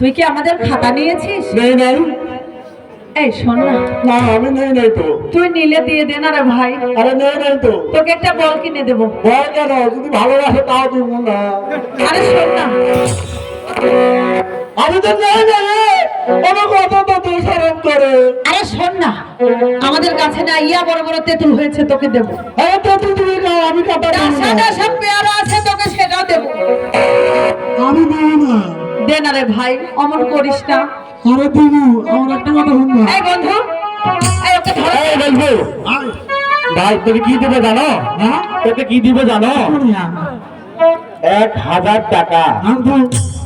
তুই কি আমাদের খাতা নিয়েছিস? নেই নাই। এই শোন না। আমি নেই নাই তো। তুই নিলে দিয়ে দে না রে ভাই। আরে নেই নাই তো। তোকে একটা বল কিনে দেবো। ভয় কেন? যদি ভালোবাসে তাও দিব না। আরে শোন না। আমি তো নেই নাই। কোনো কথা তো দোষারোপ করে। আরে শোন না। আমাদের কাছে না ইয়া বড় বড় তেঁতুল হয়েছে তোকে দেবো। আরে তো তুই তুমি নাও আমি কথা বলব দে না রে ভাই অমন করিস না। আরে দিবু আমার একটা কথা শুন না এই বন্ধু এই ওকে ধর। এই বলব ভাই তোকে কি দিবে জানো? হ্যাঁ? তোকে কি দিবে জানো? এক হাজার টাকা।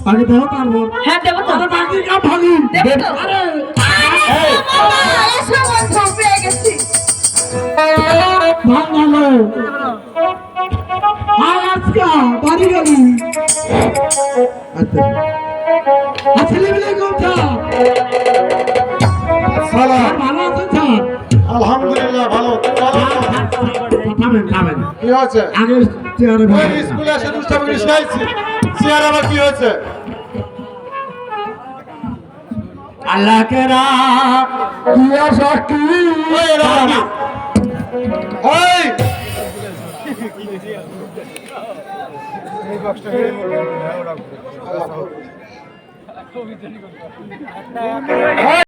আগে দেবো তারপর হ্যাঁ দেবো তো। বাকি কাম ভাগি। দেবো তো। এই, বন্ধু, পেয়ে গেছি। ভাগ ভালো। আজকে বাড়ি গেলি। আচ্ছা। আলহামদুলিল্লাহ ভালো। কি হয়েছে? আগে স্কুলে এসে দুষ্টামি করিস চেয়ার আবার কি হয়েছে? আল্লাহ কে? ওই! এরা কি? ওই